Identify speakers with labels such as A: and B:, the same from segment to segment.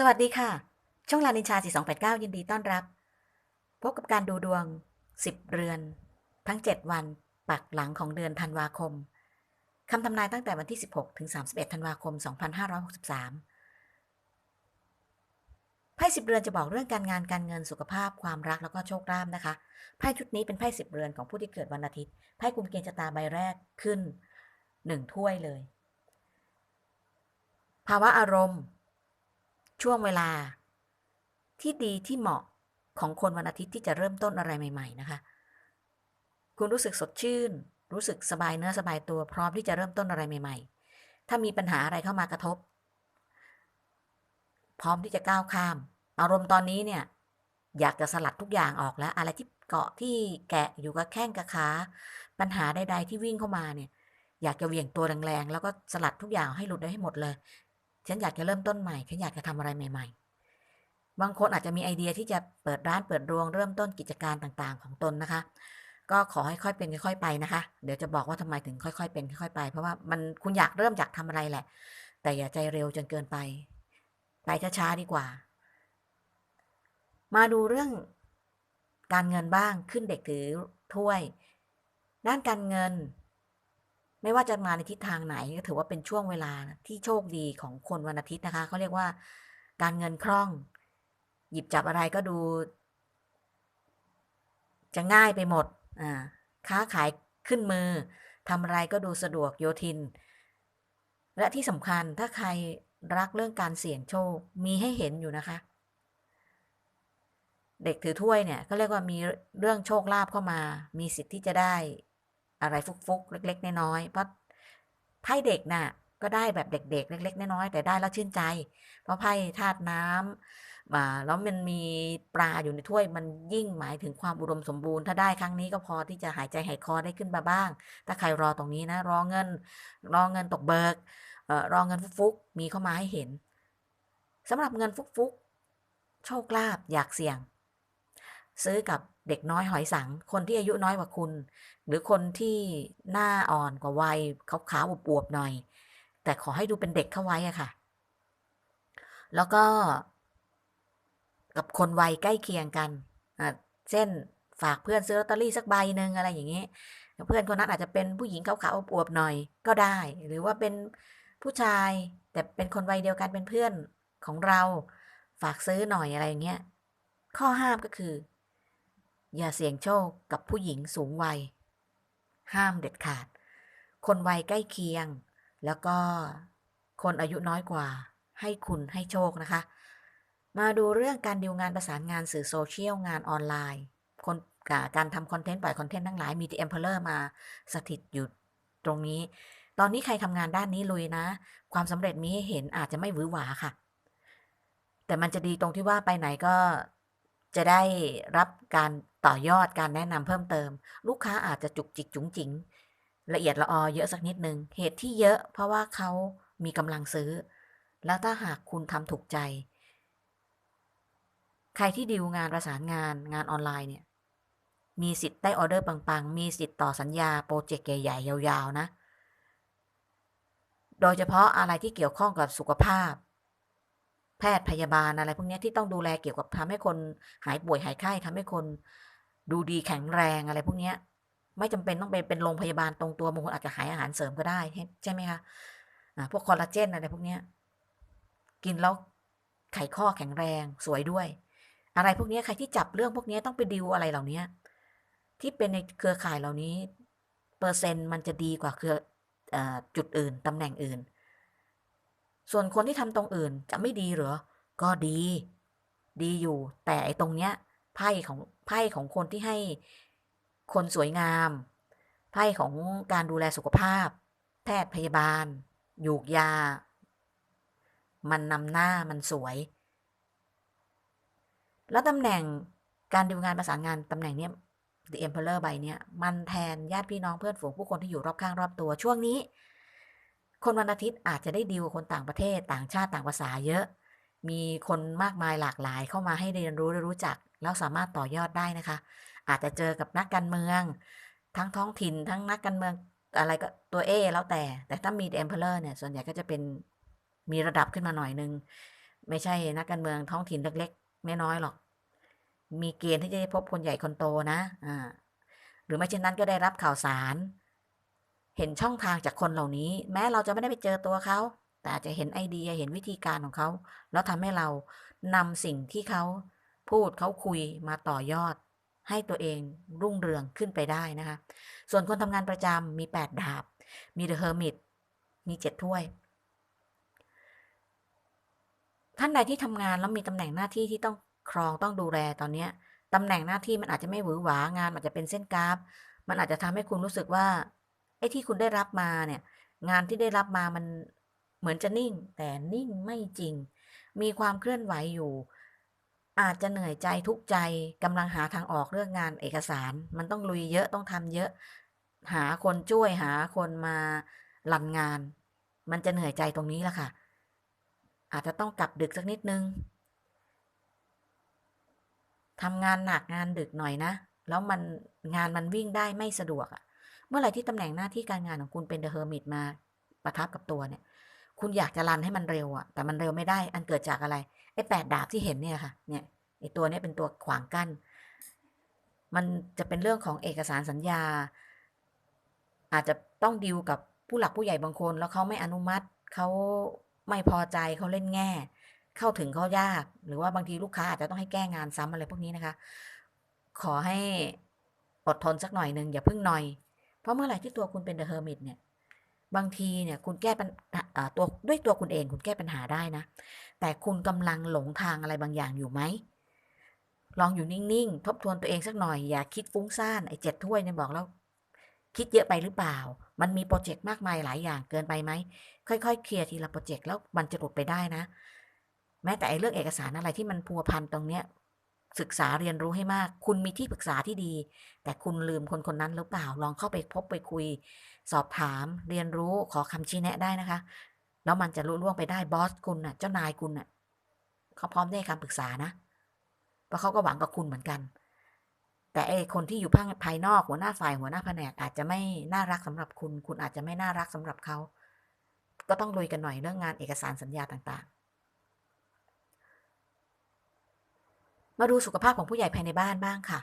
A: สวัสดีค่ะ ช่องลานินชา 4289 ยินดีต้อนรับ พบกับการดูดวง 10 เรือน ทั้ง 7 วัน ปักหลังของเดือนธันวาคม คำทำนายตั้งแต่วันที่ 16 ถึง 31 ธันวาคม 2563 ไพ่สิบเรือนจะบอกเรื่องการงานการเงินสุขภาพความรักแล้วก็โชคลาภนะคะ ไพ่ชุดนี้เป็นไพ่สิบเรือนของผู้ที่เกิดวันอาทิตย์ ไพ่กุมเกณฑ์ชะตาใบแรกขึ้นหนึ่งถ้วยเลย ภาวะอารมณ์ ช่วงเวลาที่ดีที่เหมาะของคนวันอาทิตย์ที่จะเริ่มต้นอะไรใหม่ ๆ นะคะ คุณรู้สึกสดชื่น รู้สึกสบายเนื้อสบายตัวพร้อมที่จะเริ่มต้นอะไรใหม่ ๆ ถ้ามีปัญหาอะไรเข้ามากระทบ พร้อมที่จะก้าวข้าม อารมณ์ตอนนี้เนี่ย อยากจะสลัดทุกอย่างออกแล้ว อะไรที่เกาะที่แกะอยู่กับแข้งกับขาปัญหาใด ๆ ที่วิ่งเข้ามาเนี่ย อยากจะเหวี่ยงตัวแรงๆแล้วก็สลัดทุกอย่างให้หลุดได้ให้หมดเลย ฉันอยากจะเริ่มต้นใหม่ ฉันอยากจะทำอะไรใหม่ ๆ บางคนอาจจะมีไอเดียที่จะเปิดร้านเปิดโรงเริ่มต้นกิจการต่างๆ ของตนนะคะ ก็ขอให้ค่อยเป็นค่อย ๆ ไปนะคะ เดี๋ยวจะบอกว่าทำไมถึงค่อย ๆ เป็นค่อย ๆ ไป เพราะว่ามันคุณอยากเริ่มอยากทำอะไรแหละ แต่อย่าใจเร็วจนเกินไปไปช้าๆดีกว่า มาดูเรื่องการเงินบ้างขึ้นเด็กถือถ้วย ด้านการเงิน ไม่ว่าจะมาในทิศทางไหนก็ถือว่าเป็นช่วงเวลาที่โชคดีของคนวันอาทิตย์นะคะเขาเรียกว่าการเงินคล่อง หยิบจับอะไรก็ดู จะง่ายไปหมดอ่าค้าขายขึ้นมือทำอะไรก็ดูสะดวกโยทิน และที่สำคัญถ้าใครรักเรื่องการเสี่ยงโชค มีให้เห็นอยู่นะคะ เด็กถือถ้วยเนี่ยก็เรียกว่ามีเรื่องโชคลาภเข้ามา มีสิทธิ์ที่จะได้ อะไรฟุกๆ เล็ก ๆ น้อยๆเพราะไพ่เด็กน่ะ ก็ได้แบบเด็ก ๆ เล็ก ๆ น้อยๆแต่ได้แล้วชื่นใจ เพราะไพ่ธาตุน้ำมาแล้วมันมีปลาอยู่ในถ้วยมันยิ่งหมายถึงความอุดมสมบูรณ์ถ้าได้ครั้งนี้ก็พอที่จะหายใจหายคอได้ขึ้นมาบ้าง ถ้าใครรอตรงนี้นะ รอเงิน รอเงินตกเบิกเออรอเงินฟุกๆมีเข้ามาให้เห็นสำหรับเงินฟุกๆโชคลาภอยากเสี่ยง ซื้อกับเด็กน้อยหอยสัง คนที่อายุน้อยกว่าคุณ หรือคนที่หน้าอ่อนกว่าวัยขาวๆอวบๆหน่อย แต่ขอให้ดูเป็นเด็กเข้าไว้อะค่ะ แล้วก็ กับคนวัยใกล้เคียงกันอะเช่นฝากเพื่อนซื้อลอตเตอรี่สักใบหนึ่งอะไรอย่างนี้เพื่อนคนนั้นอาจจะเป็นผู้หญิงขาวๆอวบๆหน่อยก็ได้ หรือว่าเป็นผู้ชายแต่เป็นคนวัยเดียวกันเป็นเพื่อนของเรา ฝากซื้อหน่อยอะไรอย่างเงี้ยข้อห้ามก็คือ อย่าเสี่ยงโชคกับผู้หญิงสูงวัย ห้ามเด็ดขาด คนวัยใกล้เคียง แล้วก็คนอายุน้อยกว่า ให้คุณให้โชคนะคะ มาดูเรื่องการดีลงานประสานงานสื่อโซเชียลงานออนไลน์ คนการทำคอนเทนต์ปล่อยคอนเทนต์ทั้งหลายมี The Emperor มาสถิตอยู่ตรงนี้ ตอนนี้ใครทำงานด้านนี้ลุยนะ ความสำเร็จมีให้เห็นอาจจะไม่หวือหวาค่ะ แต่มันจะดีตรงที่ว่าไปไหนก็จะได้รับการ ต่อยอดการแนะนำเพิ่มเติม ลูกค้าอาจจะจุกจิกจุ๋งจิ๋งละเอียดละออเยอะสักนิดนึง เหตุที่เยอะเพราะว่าเขามีกำลังซื้อ แล้วถ้าหากคุณทำถูกใจ ใครที่ดีลงานประสานงานงานออนไลน์เนี่ย มีสิทธิ์ได้ออเดอร์ปังๆ มีสิทธิ์ต่อสัญญาโปรเจกต์ใหญ่ๆ ยาวๆ นะ โดยเฉพาะอะไรที่เกี่ยวข้องกับสุขภาพ แพทย์พยาบาลอะไรพวกนี้ที่ต้องดูแลเกี่ยวกับทำให้คนหายป่วยหายไข้ทำให้คน ดูดีแข็งแรงอะไรพวกเนี้ย ไม่จำเป็นต้องไปเป็นโรงพยาบาลตรงตัวบางคนอาจจะหายอาหารเสริมก็ได้ใช่ไหมคะพวกคอลลาเจนอะไรพวกเนี้ยกินแล้วไขข้อแข็งแรงสวยด้วย อะไรพวกนี้ใครที่จับเรื่องพวกนี้ต้องไปดิวอะไรเหล่านี้ที่เป็นในเครือข่ายเหล่านี้ เปอร์เซ็นต์มันจะดีกว่าเครือออจุดอื่นตำแหน่งอื่น ส่วนคนที่ทำตรงอื่นจะไม่ดีเหรอ ก็ดี ดีอยู่ แต่ไอ้ตรงเนี้ย ไพ่ของไพ่ของคนที่ให้คนสวยงาม ไพ่ของการดูแลสุขภาพ แพทย์พยาบาล ยูกยา มันนำหน้ามันสวย แล้วตำแหน่งการดูงานประสานงานตำแหน่งเนี้ย The Emperor ใบเนี้ยมันแทนญาติพี่น้องเพื่อนฝูงผู้คนที่อยู่รอบข้างรอบตัวช่วงนี้ คนวันอาทิตย์อาจจะได้ดีลกับคนต่างประเทศต่างชาติต่างภาษาเยอะ มีคนมากมายหลากหลายเข้ามาให้เรียนรู้และรู้จัก แล้วสามารถต่อยอดได้นะคะ อาจจะเจอกับนักการเมือง ทั้งท้องถิ่น ทั้งนักการเมืองอะไรก็ตัวเอแล้วแต่ แต่ถ้ามี The Emperor เนี่ย ส่วนใหญ่ก็จะเป็นมีระดับขึ้นมาหน่อยนึง ไม่ใช่นักการเมืองท้องถิ่นเล็กๆน้อยๆหรอก มีเกณฑ์ที่จะได้พบคนใหญ่คนโตนะอ่าหรือไม่เช่นนั้นก็ได้รับข่าวสาร เห็นช่องทางจากคนเหล่านี้ แม้เราจะไม่ได้ไปเจอตัวเขา แต่อาจจะเห็นไอเดียเห็นวิธีการของเขา แล้วทำให้เรานำสิ่งที่เขาพูดเขาคุยมาต่อยอด ให้ตัวเองรุ่งเรืองขึ้นไปได้นะคะ ส่วนคนทำงานประจำมี 8 ดาบ มีเดอะเฮอร์มิตมี7ถ้วย ท่านใดที่ทำงานแล้วมีตำแหน่งหน้าที่ที่ต้องครองต้องดูแลตอนเนี้ยตำแหน่งหน้าที่มันอาจจะไม่หวือหวางานอาจจะเป็นเส้นกราฟ มันอาจจะทำให้คุณรู้สึกว่าไอ้ที่คุณได้รับมาเนี่ย งานที่ได้รับมามัน เหมือนจะนิ่ง แต่นิ่งไม่จริง มีความเคลื่อนไหวอยู่ อาจจะเหนื่อยใจทุกใจกำลังหาทางออกเรื่องงานเอกสาร มันต้องลุยเยอะต้องทำเยอะ หาคนช่วยหาคนมารันงาน มันจะเหนื่อยใจตรงนี้แหละค่ะ อาจจะต้องกลับดึกสักนิดนึงทำงานหนักงานดึกหน่อยนะ แล้วมันงานมันวิ่งได้ไม่สะดวกอะเมื่อไหร่ที่ตำแหน่งหน้าที่การงานของคุณเป็นเดอะเฮอร์มิตมาประทับกับตัวเนี่ย คุณอยากจะรันให้มันเร็วอะแต่มันเร็วไม่ได้ อันเกิดจากอะไรไอ้แปดดาบที่เห็นเนี่ยค่ะ เนี่ยไอ้ตัวนี้เป็นตัวขวางกัน้น มันจะเป็นเรื่องของเอกสารสัญญา อาจจะต้องดิวกับผู้หลักผู้ใหญ่บางคน แล้วเขาไม่อนุมัติเขาไม่พอใจเขาเล่นแง่ เข้าถึงเขายาก หรือว่าบางทีลูกค้าอาจจะต้องให้แก้งานซ้ำอะไรพวกนี้นะคะ ขอให้อดทนสักหน่อยหนึ่งอย่าเพิ่งหน่อย เพราะเมื่อไหร่ที่ตัวคุณเป็นเดอะเฮอร์มิตเนี่ย บางทีเนี่ยคุณแก้ปัญหาตัวด้วยตัวคุณเองคุณแก้ปัญหาได้นะ แต่คุณกำลังหลงทางอะไรบางอย่างอยู่ไหม ลองอยู่นิ่งๆ ทบทวนตัวเองสักหน่อยอย่าคิดฟุ้งซ่านไอ้เจ็ดถ้วยเนี่ยบอกแล้ว คิดเยอะไปหรือเปล่า มันมีโปรเจกต์มากมายหลายอย่างเกินไปไหม ค่อยๆ เคลียร์ทีละโปรเจกต์แล้วมันจะหลุดไปได้นะ แม้แต่ไอ้เรื่องเอกสารอะไรที่มันพัวพันตรงเนี้ย ศึกษาเรียนรู้ให้มาก คุณมีที่ปรึกษาที่ดี แต่คุณลืมคนคนนั้นหรือเปล่า ลองเข้าไปพบไปคุย สอบถาม เรียนรู้ขอคำชี้แนะได้นะคะ แล้วมันจะรู้ล่วงไปได้บอสคุณน่ะ เจ้านายคุณน่ะเขาพร้อมได้คำปรึกษานะ เพราะเขาก็หวังกับคุณเหมือนกัน แต่ไอคนที่อยู่ภายภายนอกหัวหน้าฝ่ายหัวหน้าแผนกอาจจะไม่น่ารักสำหรับคุณ คุณอาจจะไม่น่ารักสำหรับเขา ก็ต้องลุยกันหน่อยเรื่องงานเอกสารสัญญาต่างๆ มาดูสุขภาพของผู้ใหญ่ภายในบ้านบ้างค่ะ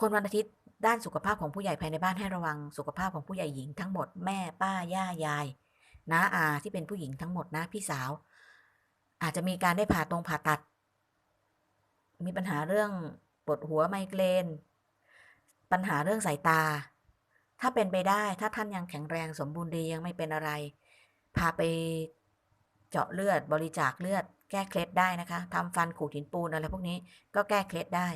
A: คนวันอาทิตย์ด้านสุขภาพของผู้ใหญ่ภายในบ้านให้ระวังสุขภาพของผู้ใหญ่หญิงทั้งหมดแม่ป้าย่ายายน้าอาที่เป็นผู้หญิงทั้งหมดนะพี่สาว อาจจะมีการได้ผ่าตรงผ่าตัด มีปัญหาเรื่องปวดหัวไมเกรนปัญหาเรื่องสายตา ถ้าเป็นไปได้ถ้าท่านยังแข็งแรงสมบูรณ์ดียังไม่เป็นอะไร พาไปเจาะเลือดบริจาคเลือด แก้เคล็ดได้นะคะทำฟันขูดหินปูนอะไรพวกนี้ก็แก้เคล็ดได้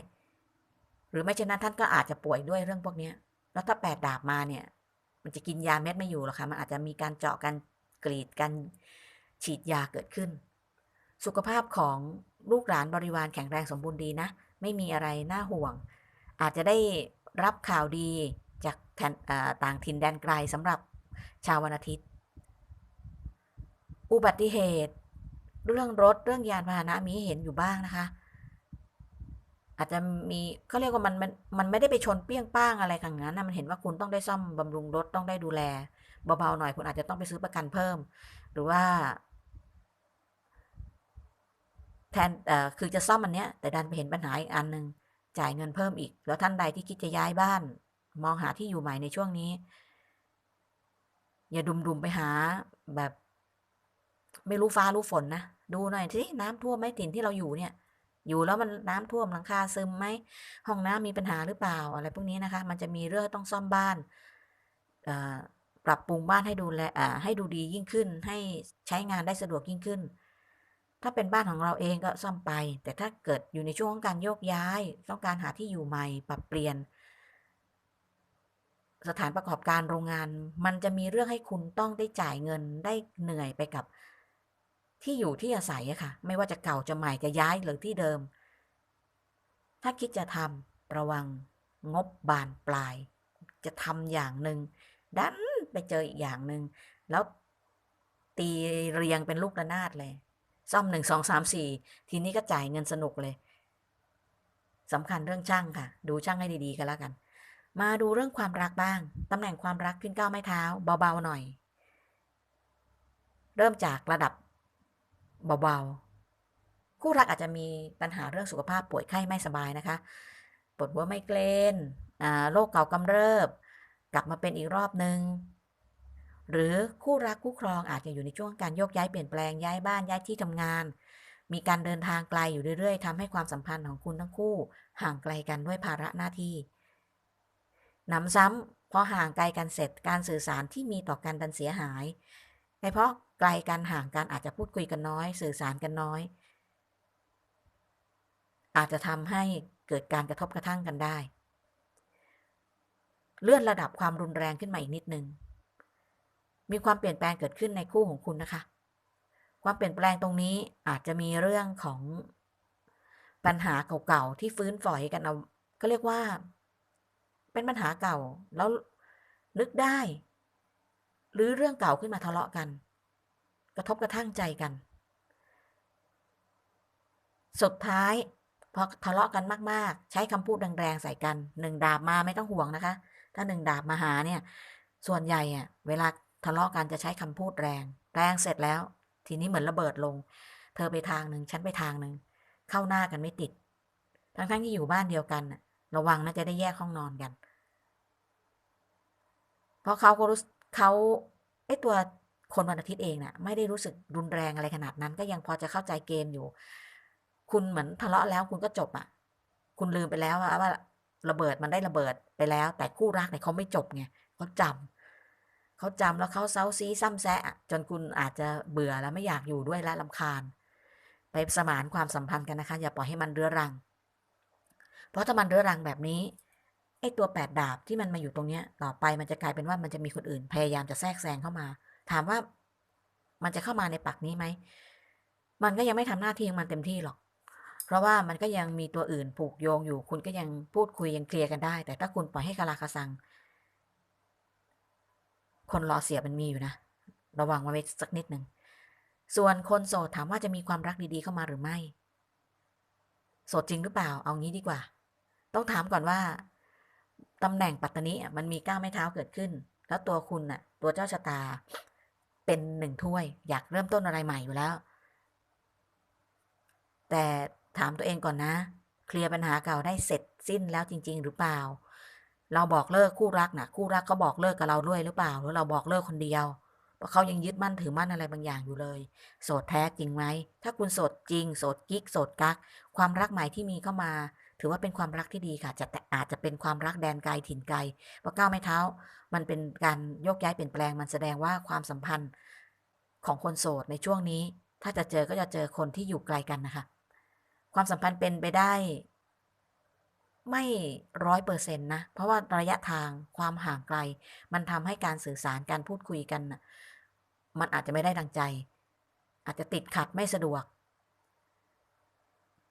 A: หรือไม่เช่นนั้นท่านก็อาจจะป่วยด้วยเรื่องพวกนี้แล้วถ้าแปดดาบมาเนี่ย มันจะกินยาเม็ดไม่อยู่หรอกค่ะมันอาจจะมีการเจาะกันกรีดกันฉีดยาเกิดขึ้น สุขภาพของลูกหลานบริวารแข็งแรงสมบูรณ์ดีนะ ไม่มีอะไรน่าห่วง อาจจะได้รับข่าวดีจากต่างถิ่นแดนไกลสำหรับชาววันอาทิตย์ อุบัติเหตุ เรื่องรถเรื่องยานพาหนะมีเห็นอยู่บ้างนะคะ อาจจะมีเขาเรียกว่ามันมันมันไม่ได้ไปชนเปี้ยงป้างอะไรขนาดนั้นนะมันเห็นว่าคุณต้องได้ซ่อมบำรุงรถต้องได้ดูแลเบาๆหน่อยคุณอาจจะต้องไปซื้อประกันเพิ่ม หรือว่าแทนเอ่อคือจะซ่อมอันเนี้ย แต่ดันไปเห็นปัญหาอีกอันหนึ่งจ่ายเงินเพิ่มอีก แล้วท่านใดที่คิดจะย้ายบ้าน มองหาที่อยู่ใหม่ในช่วงนี้ อย่าดุมๆไปหาแบบ ไม่รู้ฟ้ารู้ฝนนะ ดูหน่อยที่น้ำท่วมไหมถิ่นที่เราอยู่เนี่ย อยู่แล้วมันน้ำท่วมหลังคาซึมไหมห้องน้ำมีปัญหาหรือเปล่า อะไรพวกนี้นะคะ มันจะมีเรื่องต้องซ่อมบ้านปรับปรุงบ้านให้ดูแลให้ดูดียิ่งขึ้น ให้ใช้งานได้สะดวกยิ่งขึ้น ถ้าเป็นบ้านของเราเองก็ซ่อมไป แต่ถ้าเกิดอยู่ในช่วงของการโยกย้าย ต้องการหาที่อยู่ใหม่ ปรับเปลี่ยน สถานประกอบการโรงงาน มันจะมีเรื่องให้คุณต้องได้จ่ายเงินได้เหนื่อยไปกับ ที่อยู่ที่อาศัยอะค่ะ ไม่ว่าจะเก่าจะใหม่จะย้ายหรือที่เดิม ถ้าคิดจะทำระวังงบบานปลาย จะทำอย่างหนึ่งดันไปเจออีกอย่างหนึ่งแล้วตีเรียงเป็นลูกระนาดเลย ซ่อมหนึ่งสองสามสี่ทีนี้ก็จ่ายเงินสนุกเลยสำคัญเรื่องช่างค่ะ ดูช่างให้ดีๆกันแล้วกัน มาดูเรื่องความรักบ้างตำแหน่งความรักขึ้นก้าวไม้เท้า เบาๆหน่อย เริ่มจากระดับ เบาๆ คู่รักอาจจะมีปัญหาเรื่องสุขภาพป่วยไข้ไม่สบายนะคะปวดหัวไมเกรนอ่าโรคเก่ากำเริบ กลับมาเป็นอีกรอบหนึ่งหรือคู่รักคู่ครองอาจจะอยู่ในช่วงการโยกย้ายเปลี่ยนแปลงย้ายบ้านย้ายที่ทำงาน มีการเดินทางไกลอยู่เรื่อย ๆทำให้ความสัมพันธ์ของคุณทั้งคู่ ห่างไกลกันด้วยภาระหน้าที่หนำซ้ำพอห่างไกลกันเสร็จการสื่อสารที่มีต่อกันดันเสียหายในเพราะ ไกลกันห่างกันอาจจะพูดคุยกันน้อย สื่อสารกันน้อย อาจจะทำให้เกิดการกระทบกระทั่งกันได้ เลื่อนระดับความรุนแรงขึ้นมาอีกนิดนึง มีความเปลี่ยนแปลงเกิดขึ้นในคู่ของคุณนะคะ ความเปลี่ยนแปลงตรงนี้อาจจะมีเรื่องของปัญหาเก่าๆที่ฟื้นฝอยกันเอาก็เรียกว่า เป็นปัญหาเก่าแล้วนึกได้ หรือเรื่องเก่าขึ้นมาทะเลาะกัน กระทบกระทั่งใจกัน สุดท้ายพอทะเลาะกันมาก ๆ ใช้คำพูดแรงๆใส่กันหนึ่งดาบมาไม่ต้องห่วงนะคะ ถ้าหนึ่งดาบมาหาเนี่ย ส่วนใหญ่อะเวลาทะเลาะกันจะใช้คำพูดแรง แรงเสร็จแล้ว ทีนี้เหมือนระเบิดลง เธอไปทางหนึ่งฉันไปทางหนึ่งเข้าหน้ากันไม่ติด ทั้งๆที่อยู่บ้านเดียวกันระวังนะจะได้แยกห้องนอนกัน เพราะเขาก็รู้เขาไอตัว คนวันอาทิตย์เองน่ะไม่ได้รู้สึกรุนแรงอะไรขนาดนั้น ก็ยังพอจะเข้าใจเกมอยู่ คุณเหมือนทะเลาะแล้วคุณก็จบอะ คุณลืมไปแล้วว่าระเบิดมันได้ระเบิดไปแล้ว แต่คู่รักเนี่ยเขาไม่จบไงเขาจำเขาจำแล้วเขาเซาซีซ้ำแซะจนคุณอาจจะเบื่อแล้วไม่อยากอยู่ด้วยและลำคาญ ไปสมานความสัมพันธ์กันนะคะ อย่าปล่อยให้มันเรื้อรัง เพราะถ้ามันเรื้อรังแบบนี้ไอ้ตัวแปดดาบที่มันมาอยู่ตรงเนี้ยต่อไปมันจะกลายเป็นว่ามันจะมีคนอื่นพยายามจะแทรกแซงเข้ามา ถามว่ามันจะเข้ามาในปักนี้ไหม มันก็ยังไม่ทำหน้าที่ของมันเต็มที่หรอก เพราะว่ามันก็ยังมีตัวอื่นผูกโยงอยู่ คุณก็ยังพูดคุยยังเคลียร์กันได้ แต่ถ้าคุณปล่อยให้กาลาคาซัง คนรอเสียมันมีอยู่นะ ระวังไว้สักนิดหนึ่ง ส่วนคนโสดถามว่าจะมีความรักดีๆเข้ามาหรือไม่ โสดจริงหรือเปล่า เอางี้ดีกว่า ต้องถามก่อนว่าตำแหน่งปัตตานีมันมีก้าวไม้เท้าเกิดขึ้น แล้วตัวคุณน่ะ ตัวเจ้าชะตา เป็นหนึ่งถ้วย อยากเริ่มต้นอะไรใหม่อยู่แล้ว แต่ถามตัวเองก่อนนะ เคลียร์ปัญหาเก่าได้เสร็จสิ้นแล้วจริง ๆ หรือเปล่า เราบอกเลิกคู่รักนะคู่รักก็บอกเลิกกับเราด้วยหรือเปล่าหรือเราบอกเลิกคนเดียวเพราะเขายังยึดมั่นถือมั่นอะไรบางอย่างอยู่เลย โสดแท้จริงไหมถ้าคุณโสดจริง โสดกิ๊กโสดกัก ความรักใหม่ที่มีเข้ามา ถือว่าเป็นความรักที่ดีค่ะจะแต่อาจจะเป็นความรักแดนไกลถิ่นไกลเพราก้าวไม่เท้า มันเป็นการโยกย้ายเปลี่ยนแปลงมันแสดงว่าความสัมพันธ์ของคนโสดในช่วงนี้ ถ้าจะเจอก็จะเจอคนที่อยู่ไกลกันนะคะ ความสัมพันธ์เป็นไปได้ ไม่ร้อยเปอร์เซ็นต์นะ เพราะว่าระยะทางความห่างไกล มันทำให้การสื่อสารการพูดคุยกันนะมันอาจจะไม่ได้ดังใจ อาจจะติดขัดไม่สะดวก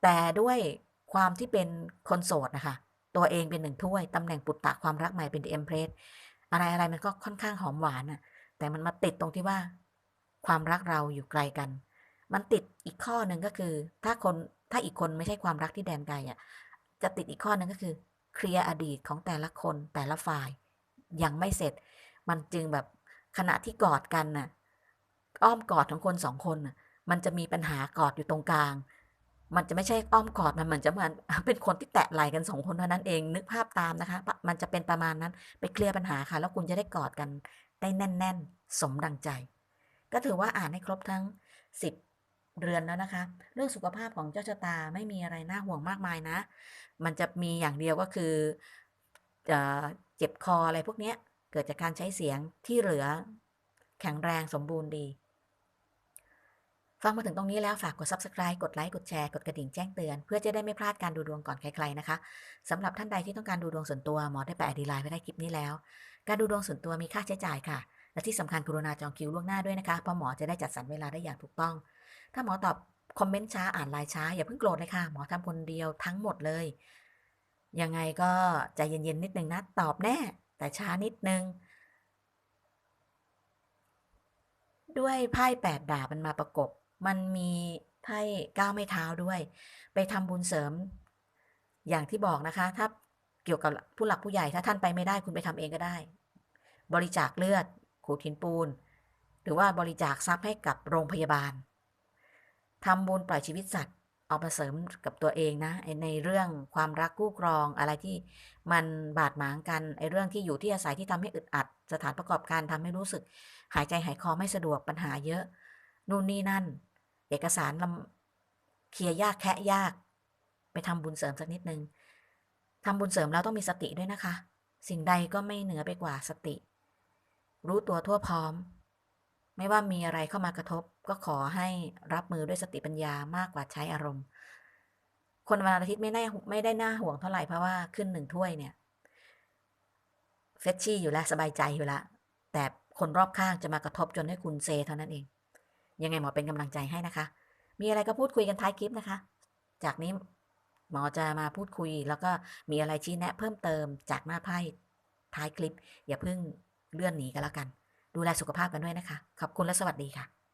A: แต่ด้วย ความที่เป็นคนโสดนะคะ ตัวเองเป็นหนึ่งถ้วยตำแหน่งปุตตะความรักใหม่เป็นเอ็มเพรสอะไรอะไรมันก็ค่อนข้างหอมหวานน่ะแต่มันมาติดตรงที่ว่า ความรักเราอยู่ไกลกัน มันติดอีกข้อหนึ่งก็คือ ถ้าคนถ้าอีกคนไม่ใช่ความรักที่แดนไกลอะจะติดอีกข้อหนึ่งก็คือ เคลียร์อดีตของแต่ละคนแต่ละฝ่าย ยังไม่เสร็จ มันจึงแบบขณะที่กอดกันน่ะ อ้อมกอดของคนสองคนน่ะ มันจะมีปัญหากอดอยู่ตรงกลาง มันจะไม่ใช่อ้อมกอดมันเหมือนจะเหมือนเป็นคนที่แตะไหล่กันสองคนเท่านั้นเอง นึกภาพตามนะคะ มันจะเป็นประมาณนั้นไปเคลียร์ปัญหาค่ะ แล้วคุณจะได้กอดกันได้แน่น ๆ สมดังใจ ก็ถือว่าอ่านให้ครบทั้งสิบเรือนแล้วนะคะ เรื่องสุขภาพของเจ้าชะตาไม่มีอะไรน่าห่วงมากมายนะ มันจะมีอย่างเดียวก็คือเอเจ็บคออะไรพวกนี้เกิดจากการใช้เสียงที่เหลือแข็งแรงสมบูรณ์ดี ฟังมาถึงตรงนี้แล้วฝากกด subscribe กดไลค์กดแชร์กดกระดิ่งแจ้งเตือน เพื่อจะได้ไม่พลาดการดูดวงก่อนใครๆนะคะสำหรับท่านใดที่ต้องการดูดวงส่วนตัวหมอได้แปะดีไลน์ไว้ใต้คลิปนี้แล้ว การดูดวงส่วนตัวมีค่าใช้จ่ายค่ะ และที่สำคัญกรุณาจองคิวล่วงหน้าด้วยนะคะเพราะหมอจะได้จัดสรรเวลาได้อย่างถูกต้อง ถ้าหมอตอบคอมเมนต์ช้าอ่านไลน์ช้าอย่าเพิ่งโกรธเลยค่ะหมอทำคนเดียวทั้งหมดเลยยังไงก็ใจเย็นๆนิดนึงนะตอบแน่ แต่ช้านิดนึงด้วยไพ่แปดดาบมันมาประกบ มันมีไพ่ก้าวไม่เท้าด้วย ไปทำบุญเสริม อย่างที่บอกนะคะ ถ้าเกี่ยวกับผู้หลักผู้ใหญ่ถ้าท่านไปไม่ได้คุณไปทำเองก็ได้ บริจาคเลือดขูดหินปูน หรือว่าบริจาคทรัพย์ให้กับโรงพยาบาลทำบุญปล่อยชีวิตสัตว์ เอามาเสริมกับตัวเองนะในเรื่องความรักคู่ครองอะไรที่มันบาดหมางกันไอ้เรื่องที่อยู่ที่อาศัยที่ทำให้อึดอัด สถานประกอบการทำให้รู้สึก หายใจหายคอไม่สะดวกปัญหาเยอะ นู่นนี่นั่น เอกสารลำเคลียร์ยากแคะยาก ไปทำบุญเสริมสักนิดนึงทำบุญเสริมแล้วต้องมีสติด้วยนะคะ สิ่งใดก็ไม่เหนือไปกว่าสติ รู้ตัวทั่วพร้อม ไม่ว่ามีอะไรเข้ามากระทบ ก็ขอให้รับมือด้วยสติปัญญามากกว่าใช้อารมณ์ คนวันอาทิตย์ไม่ได้ไม่ได้น่าห่วงเท่าไหร่เพราะว่าขึ้นหนึ่งถ้วยเนี่ยเฟชชี่อยู่แล้วสบายใจอยู่แล้วแต่คนรอบข้างจะมากระทบจนให้คุณเซเท่านั้นเอง ยังไงหมอเป็นกำลังใจให้นะคะ มีอะไรก็พูดคุยกันท้ายคลิปนะคะ จากนี้หมอจะมาพูดคุย แล้วก็มีอะไรชี้แนะเพิ่มเติมจากหน้าไพ่ท้ายคลิป อย่าเพิ่งเลื่อนหนีกันแล้วกัน ดูแลสุขภาพกันด้วยนะคะ ขอบคุณและสวัสดีค่ะ